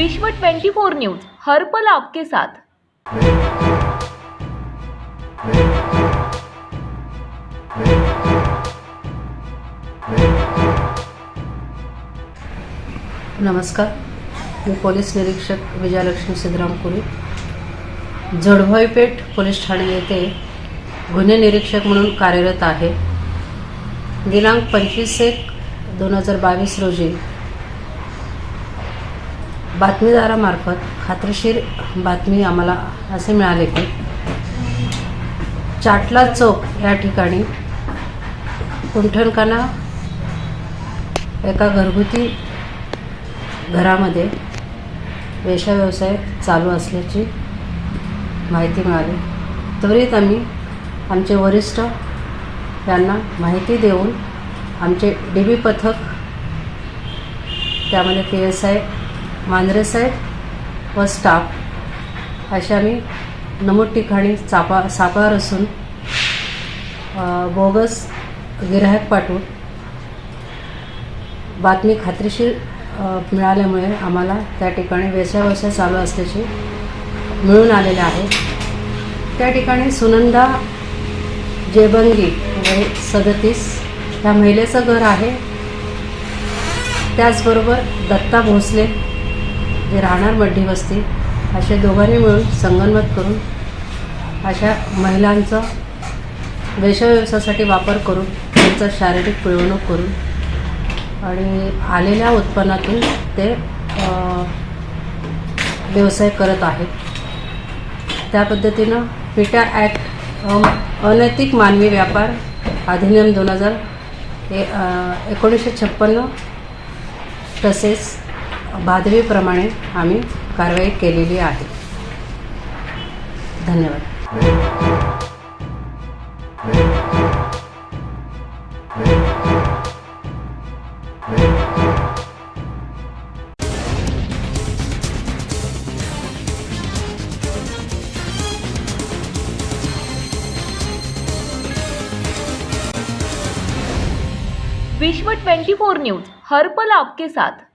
विश्व 24 न्यूज हर पल आपके साथ. नमस्कार. मी पोलीस निरीक्षक विजयालक्ष्मी सिद्धराम सिद्धरामपुरी जडभोईपेठ पोलीस ठाणे येथे गुन्हे निरीक्षक म्हणून कार्यरत आहे. दिनांक पंचवीस एक दोन हजार बावीस रोजी बातमीदारामार्फत खात्रीशीर बातमी आम्हाला असे मिळाले की चाटला चौक या ठिकाणी कुंठणकाना एका घरगुती घरामध्ये वेश्या व्यवसाय चालू असल्याची माहिती मिळाली. त्वरित आम्ही आमचे वरिष्ठ यांना माहिती देऊन आमचे डी बी पथक त्यामध्ये पी एस आय मांजरे साहेब व स्टाफ अशा आम्ही नमूद ठिकाणी चापा सापार असून बोगस गिराहक पाठवून बातमी खात्रीशीर मिळाल्यामुळे आम्हाला त्या ठिकाणी व्यवसाय चालू असल्याचे मिळून आलेले आहे. त्या ठिकाणी सुनंदा जेबंगी वय सदतीस ह्या महिलेचं घर आहे. त्याचबरोबर दत्ता भोसले जे राहणार मड्डी वस्ती. असे दोघांनी मिळून संगनमत करून अशा महिलांचा वेशव्यवसायासाठी व्यवसायासाठी वापर करून त्यांचा शारीरिक पिळवणूक करून आणि आलेल्या उत्पन्नातून ते व्यवसाय करत आहेत. त्या पद्धतीनं पिटा ॲक्ट अनैतिक मानवी व्यापार अधिनियम दोन हजार ए एकोणीसशे छप्पन्न तसेच बाधवीप्रमाणे आम्ही कारवाई केलेली आहे. धन्यवाद. विश्व 24 न्यूज हर पल आपके साथ.